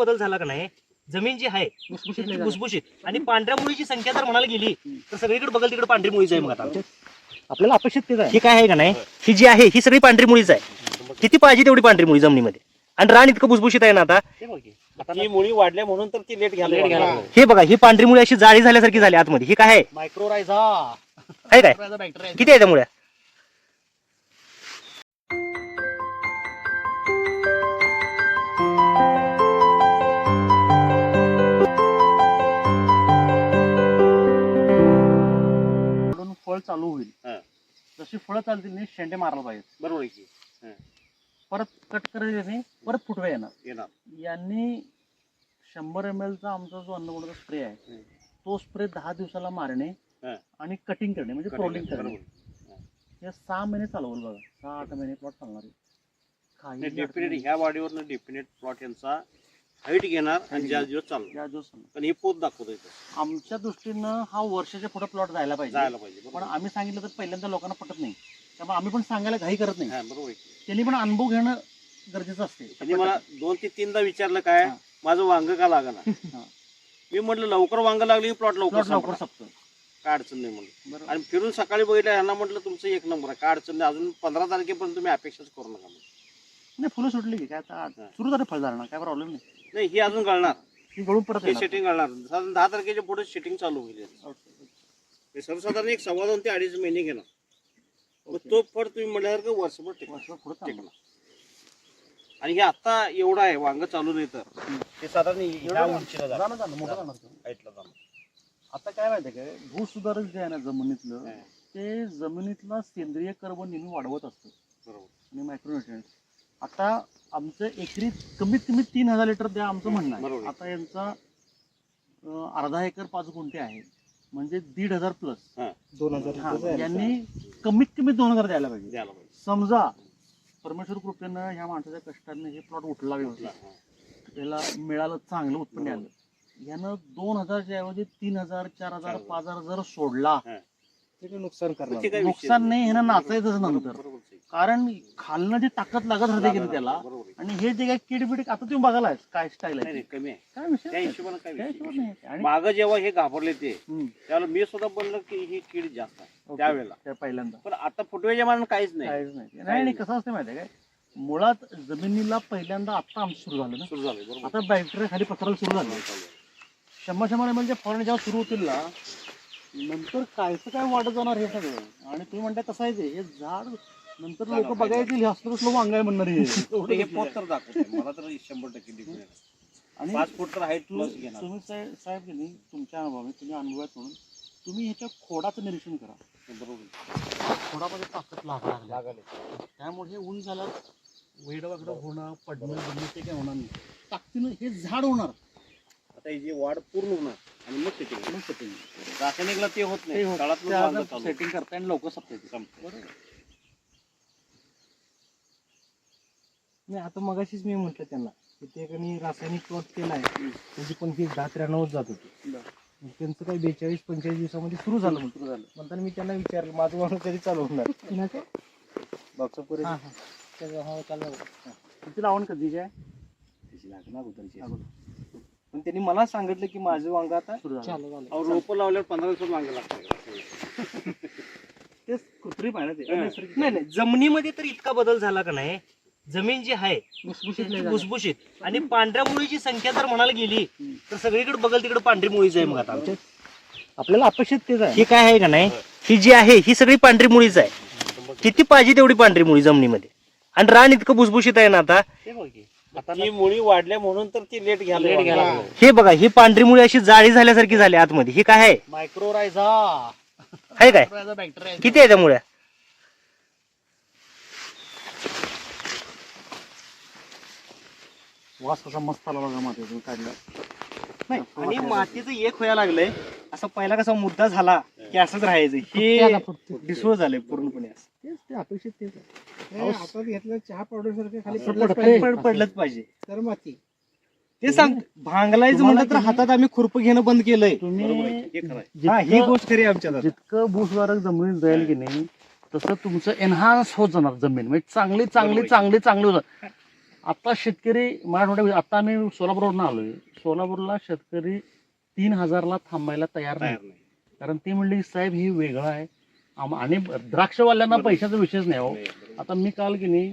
बदल झाला का नाही? जमीन जी आहे भुसभुशीत ती. भुसभुशीत. आणि पांढऱ्या मुळीची संख्या जर म्हणायला गेली तर सगळीकडे बघल तिकडे पांढरी मुळीच आहे मग आता. आपल्याला अपेक्षित तेच आहे ही काय आहे का नाही? ही जी आहे ही सगळी पांढरी मुळीच आहे. किती पाहिजे तेवढी पांढरी मुळी जमिनीमध्ये? आणि रान इतकं भुसभुशीत आहे ना आता? ती मुळी वाढल्या म्हणून तर ती लेट घ्यायला लागली. हे बघा ही पांढरी मुळी अशी जाळी झाल्यासारखी झाली आतमध्ये. ही काय आहे? मायक्रोरायझा आहे काय? किती आहे त्या मुळ्या फळ चालू होईल हा. जशी फळं चालतील नाही शेंडे मारला पाहिजे बरोबर आहे की परत कट करायचे नाही परत फुटवे येणार येणार यांनी शंभर एम चा आमचा जो अन्नपूर्णा स्प्रे आहे हम्म. तो स्प्रे दहा दिवसाला मारणे हा. आणि कटिंग करणे म्हणजे प्रोलिंग करणे बरोबर हे सहा महिने चालवल बघा सहा आठ महिने प्लॉट चालणार आहे. काही अडचण डेफिनेट नाही. ह्या वाढीवर डेफिनेट प्लॉट यांचा हाईट घेणार आणि ज्या दिवस चालणार. या दिवस पण हे पोत दाखवतो इथं आमच्या दृष्टीनं हा वर्षाच्या पुढे प्लॉट जायला पाहिजे. जायला पाहिजे पण बरोबर आम्ही सांगितलं तर पहिल्यांदा लोकांना पटत नाही. त्यामुळे आम्ही पण सांगायला घाई करत नाही. हा, बरोबर आहे. की. त्यांनी पण अनुभव घेणं गरजेचं असते. त्यांनी मला दोन ते तीनदा विचारलं काय हा. माझं वांग का लागणार हा. मी म्हटलं लवकर वांग लागली प्लॉट लवकर प्लॉट लवकर संपणार. संपतो. काय अडचण नाही म्हणलं बरोबर. आणि फिरून सकाळी बघितलं ह्यांना म्हटलं तुमचं एक नंबर आहे. काय अडचण नाही. अजून पंधरा तारखेपर्यंत तुम्ही अपेक्षाच करू नका. नाही फुलं सुटली की. काय आता. सुरू झालं फळधारणा काय प्रॉब्लेम नाही. नाही ही अजून गळणार. ती गळून परत हे येणार. सेटिंग गळणार. साधारण दहा तारखेच्या पुढे सेटिंग चालू होईल याचं. हे सर्वसाधारण एक सव्वा दोन ते अडीच महिने घेणार. मग. तो फळ तुम्ही म्हटल्यासारखं वर्षभर टिकणार? वर्षभर पुढं आणि हे आता एवढं आहे वांग चालू नाही तर. हे साधारण ह्या उंचीला जाणार. जाणार, जाणार, मोठं जाणार तो. हाईटला जाणार. आता काय माहितीये काय भूसुधारक जे आहे ना जमिनीतलं ते जमिनीतला सेंद्रिय कर्ब नेहमी वाढवत असतं. बरोबर. आणि मायक्रोन्युट्रिएंट आता आमचं एकरी कमीत कमी तीन हजार लिटर द्या आमचं म्हणणं आहे. आता यांचा अं, अर्धा एकर पाच गुंठे आहे. म्हणजे दीड हजार प्लस दोन यांनी कमीत कमी दोन हजार द्यायला पाहिजे. द्यायला पाहिजे. समजा परमेश्वर कृपेनं ह्या माणसाच्या कष्टाने हे प्लॉट उठला व्यवस्थित हा. त्याला मिळालं चांगलं उत्पन्न आलं. यानं दोन हजारच्या ऐवजी तीन हजार चार हजार चार हजार. पाच हजार जर सोडला नुकसान मग ते काय विषय नुकसान नाही. ह्यानं नाचायचंच नंतर. आहे. कारण खालनं जी ताकद लागत राहते की नाही त्याला बरोबर आहे. आणि हे जे काय किडबिड आता तुम्ही बघायला काय स्टाईल नाही आहे नाही, कमी आहे. काय विषय त्या नाही. हिशोबाने काय विषय नाही. आणि माग जेव्हा हे घाबरले ते हम्म, त्यावेळेला मी सुद्धा बोललो की ही कीड जास्त आहे ओके. त्यावेळेला. त्या पहिल्यांदा. पण आता फुटवेच्या मानानं काहीच नाही. काहीच नाही. नाही नाही कसं असतं माहितीये काय? मुळात जमिनीला पहिल्यांदा आता आमचं सुरू झालं ना. सुरू झालं बरोबर. आता बॅक्टेरिया खाली पसरायला सुरू झालं शंभर शंभर म्हणजे फॉरेन जेव्हा सुरू होतील ना नंतर कायचं काय वाढत जाणार हे सगळं? आणि तुम्ही म्हणता कसं आहे ते. हे झाड नंतर लोक पाहिजे. बघायचे हे असलं कसलं वांग आहे म्हणणार हे हे पोत तर दाखवते मला तर शंभर टक्के आणि पाच फूट तर हाईट तू- प्लस घेणार. तुम्ही साहेब साहेब की नाही तुमच्या अनुभवाने तुम्ही अनुभवात म्हणून तुम्ही ह्याच्या खोडाचं निरीक्षण करा. बरोबर. खोडामध्ये ताकद लागा लागली. त्यामुळे हे ऊन झालं वेडवाकडं होणं पडणं ते काय होणार नाही. ताकदीनं हे झाड होणार. आता ही जी वाढ पूर्ण होणार आणि मग सेटिंग मग setting. रासायनिकला ते होत नाही. होत- काळातलं चालू. सेटिंग करताय आणि लवकर संपते संपतं. बरोबर. नाही आता मगाशीच मी म्हटलं त्यांना की ते कणी रासायनिक प्लॉट केलाय त्याची पण फीस दहा त्र्याण्णवच जात होती. मग त्यांचं काही बेचाळीस पंचेचाळीस दिवसामध्ये सुरू झालं म्हणतो सुरू झालं. म्हणताना मी त्यांना विचारलं माझं वाहन कधी चालू होणार. बागचा पुरे. हा, हा. त्याचं हा चाललं. किती लावण कधीची आहे? त्याची लागण अगोदरची अगोदर. पण त्यांनी मला सांगितलं की माझं वांग आता रोपं लावल्यावर पंधरा दिवसात वांग लागतं. तेच कृत्रिम आहे ना ते. हा. नाही नाही जमिनीमध्ये तर इतका बदल झाला का नाही? जमीन जी आहे भुसभुशीत आणि पांढऱ्या मुळीची संख्या जर म्हणायला गेली. तर सगळीकडे बघल तिकडे पांढरी मुळीच आहे मग आता. आमच्या आपल्याला अपेक्षित तेच आहे. ही काय आहे का नाही? ही जी आहे ही सगळी पांढरी मुळीच आहे. किती पाहिजे तेवढी पांढरी मुळी जमिनीमध्ये? आणि रान इतकं भुसभुशीत आहे ना आता? ती मुळी वाढल्या म्हणून तर ती लेट घ्यायला घ्यायला लागली. लागली. हे बघा ही पांढरी मुळी अशी जाळी झाल्यासारखी झाली आतमध्ये. ही काय आहे? मायक्रोरायझा आहे काय? बॅक्टेरिया किती आहे त्या मुळ्या? वास कसा मस्त आला बघा माती तुम्ही काढला. नाही आणि मातीचं एक व्हायला लागलंय असं पहिला कसा मुद्दा झाला की असंच राहायचं हे डिसोळ झालंय पूर्णपणे. तेच ते अपेक्षित तेच आहे हे हातात घेतलं चहा पावडर सारखं खाली असं पडलंच. पाहिजे. पड- पडलंच पाहिजे तर माती ते सांग भांगलायचं म्हणलं तर हातात आम्ही खुरप घेणं बंद केलंय. तुम्ही हे. हा ही जितकं- गोष्ट खरी आहे आमच्या. जितकं भूसुधारक जमिनीत जाईल की नाही तसं तुमचं एनहान्स होत जाणार जमीन म्हणजे चांगली चांगली. चांगली चांगली होणार आता शेतकरी मराठवाड्यात आता आम्ही सोलापूरवरून आलोय. सोलापूरला शेतकरी तीन हजारला थांबायला तयार नाही. कारण ते म्हणले साहेब हे वेगळं आहे. आणि द्राक्षवाल्यांना पैशाचा विषयच नाही हो. आता मी काल की नाही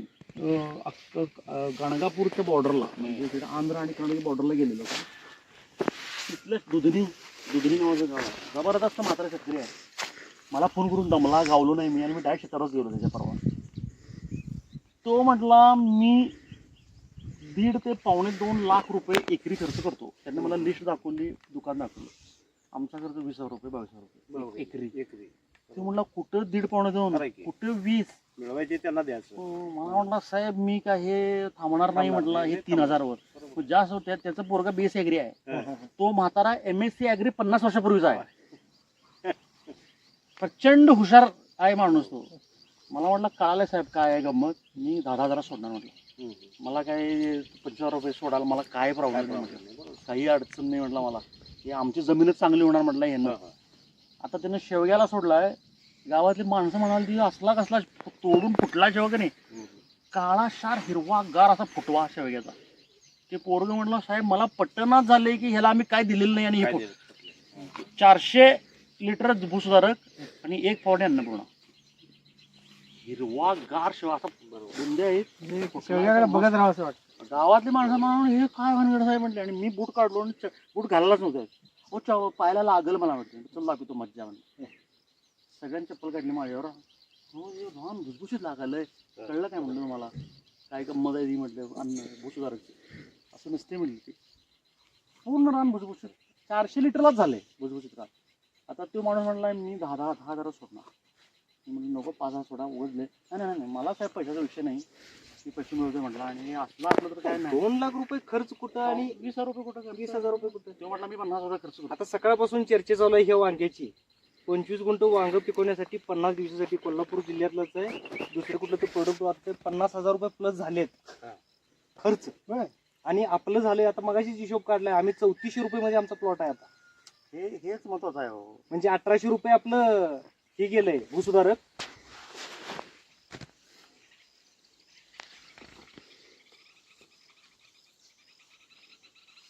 गणगापूरच्या बॉर्डरला म्हणजे तिथे आंध्र आणि कर्नाटक बॉर्डरला गेलेलो तिथलं दुधनी दुधनी नावाचं गाव आहे. जबरदस्त मात्र शेतकरी आहे. मला फोन करून दमला गावलो नाही मी आणि मी डायरेक्ट शेतावरच गेलो त्याच्या परवा. तो म्हटला मी दीड ते पावणे दोन लाख रुपये एकरी खर्च करतो. त्यांनी मला लिस्ट दाखवली दुकान दाखवलं. आमचा खर्च वीस हजार रुपये बावीस हजार रुपये. एकरी. एकरी. ते म्हणला कुठं दीड पावणे दोन. कुठं वीस? मिळवायचे त्यांना द्यायचं. हो, मला म्हटलं साहेब मी काय हे थांबणार नाही म्हटलं हे तीन हजार वर जास्त होत्या त्याचं पोरगा बीएस ऍग्री आहे. तो म्हातारा एम एस सी ऍग्री पन्नास वर्षापूर्वीचा आहे. प्रचंड हुशार आहे माणूस तो. मला म्हटलं कळालं साहेब काय आहे गंमत मी दहा हजार सोडणार म्हटलं. मला काय पंचवीस रुपये सोडायला मला काय प्रॉब्लेम नाही म्हटलं. काही अडचण नाही म्हटलं मला हे आमची जमीनच चांगली होणार म्हटलं हा, यांना. आता त्यानं शेवग्याला सोडलाय गावातली माणसं म्हणाली ती असला कसला तोडून फुटला शेवग नाही. काळा शार हिरवा गार असा फुटवा शेवग्याचा ते पोरग म्हटलं साहेब मला पट्टनाच झाले की ह्याला आम्ही काय दिलेलं नाही आणि हे? चारशे लिटर भूसुधारक आणि एक फवारणी अन्नपूर्णा हिरवा गार शेवा असा बुंदे आहेत. शेवग्याकडे बघत राहावं असं वाटतं. गावातली माणसं म्हणून हे काय भानगड साहेब म्हटले आणि मी बूट काढलो आणि च- बूट घालायलाच नव्हतं. हो च पायाला लागल मला वाटतं. चल लागतो मज्जा म्हणजे सगळ्यांनी चप्पल काढली माझ्यावर. हो हे रान भुसभुशीत लागायलंय कळलं काय म्हणलं तुम्हाला? काय गंमत आहे ती म्हटलं अन्न भुसुधारकची असं नसते म्हणली ती. पूर्ण रान भुसभुशीत. चारशे लिटरलाच झालंय भुसभुशीत रान. आता तो माणूस म्हणला मी दहा दहा दहा हजार सोडणार. मी म्हणलं नको पाच हजार सोडा उघडले नाही नाही नाही मला साहेब पैशाचा विषय नाही. मी पैसे मिळवते म्हटलं आणि असलं असलं तर काय नाही. दोन लाख रुपये खर्च कुठं आणि आणि वीस हजार रुपये कुठं वीस हजार रुपये कुठं? तो म्हटला मी पन्नास हजार खर्च करतो आता सकाळपासून चर्चा चालू आहे ह्या वांग्याची. पंचवीस गुंठ वांग पिकवण्यासाठी पन्नास दिवसासाठी कोल्हापूर जिल्ह्यातलंच आहे. दुसरं कुठलं ते प्रोडक्ट वाटतं पन्नास हजार रुपये प्लस झालेत. हा. खर्च. आणि आपलं झालंय आता मगाशीच हिशोब काढलाय. आम्ही चौतीसशे रुपये मध्ये आमचा प्लॉट आहे आता. हे हेच महत्वाचं आहे हो. म्हणजे अठराशे रुपये आपलं हे गेलंय भूसुधारक.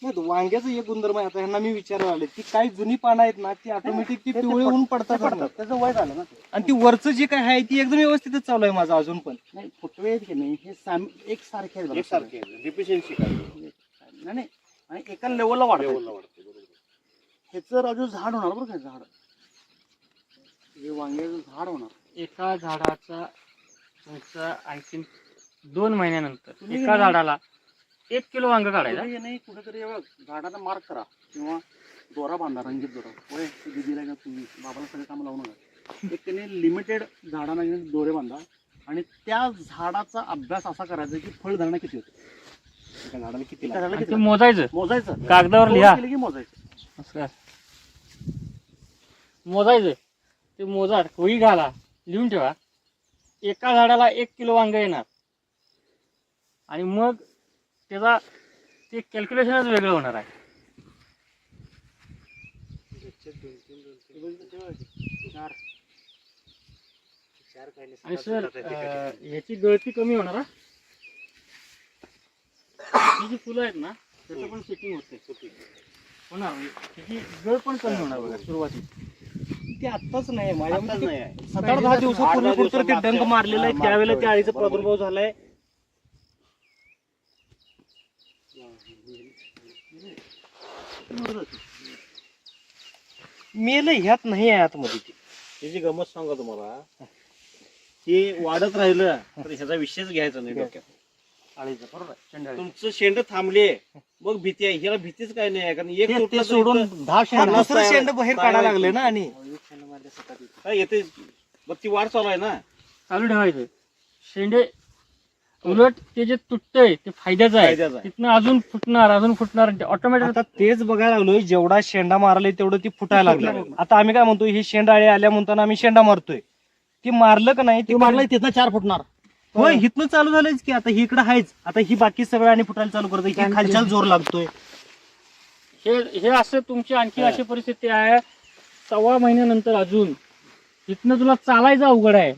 नाही वांग्याचं एक गुणधर्म आहे आता ह्यांना मी विचारायला आले ती काही जुनी पानं आहेत ना ती ऑटोमॅटिक ती पिवळे होऊन पडतात पडतात. त्याचं वय झालं ना ते. आणि ती वरचं जे काय आहे ती एकदम व्यवस्थितच चालू आहे माझं अजून पण. नाही फुटवे आहेत की नाही हे साम एक सारखे आहेत बघा एकसारखे डिफिशियन्सी काय. नाही नाही आणि एका लेवलला वाढत लेवलला वाढते बरोबर. ह्याचं राजू झाड होणार बरं का झाड? हे वांग्याचं झाड होणार. एका झाडाचा तुमचं आय थिंक दोन महिन्यानंतर. एका झाडाला एक किलो वांग काढायचा कुठे नाही कुठेतरी झाडाला मार्क करा. किंवा दोरा बांधा रंगीत दोरा. होय दिदीला का तुम्ही? बाबाला सगळं काम लावू नका. एक त्याने लिमिटेड झाडांना घेऊन दोरे बांधा आणि त्या झाडाचा अभ्यास असा करायचा की फळधारणा किती होते? एका झाडाला किती? झाडाला किती? मोजायचं? मोजायचं. कागदावर लिहा. की मोजायचं. मोजायचं. ते मोजा कोळी घाला लिहून ठेवा. एका झाडाला एक किलो वांग येणार. आणि मग त्याचा ते कॅल्क्युलेशनच वेगळं होणार आहे. आणि सर याची गळती कमी होणार ही? जी फुलं आहेत ना त्याचं पण सेटिंग होते. होणार म्हणजे त्याची गळ पण कमी होणार बघा सुरुवातीत ते आत्ताच नाही माझ्या आत्ताच मते नाही. आहे सात आठ दहा दिवसापूर्वी ते डंक मारलेलं आहे हा, त्यावेळेला त्या आळीचा. प्रादुर्भाव झालाय. मेलं ह्यात नाही आहे आतमध्ये ते. त्याची गमत सांगा तुम्हाला. की वाढत राहिलं तर ह्याचा विषयच घ्यायचा नाही डोक्यात. आळीचं बरोबर आहे. शेंडाळी. तुमचं शेंड थांबले. मग भीती आहे. ह्याला भीतीच काय नाही आहे. कारण एक ते- तुटलं ते तर सोडून इथं दहा हा, शेंडा दुसरं बाहेर काढायला. लागले ना आणि काय येते. मग ती वाढ चालू आहे ना? चालू ठेवायचं शेंडे उलट ते जे तुटतंय ते फायद्याचं आहे. फायद्याचं आहे. तिथनं अजून फुटणार अजून फुटणार. आणि ते ऑटोमॅटिक आता तेच बघायला लागलोय जेवढा शेंडा मारलाय तेवढं ती फुटायला लागलं आता आम्ही काय म्हणतो ही शेंडाळे आल्या म्हणताना आम्ही शेंडा मारतोय. ती मारलं का नाही ते मारलं तिथं चार फुटणार. होय हिथनं चालू झालंच की आता ही इकडे आहेच. आता ही बाकी सगळं आणि फुटायला चालू करतो ही खालच्याला जोर लागतोय. हे हे असं तुमची आणखी अशी परिस्थिती आहे सव्वा महिन्यानंतर अजून इथनं तुला चालायचं अवघड आहे.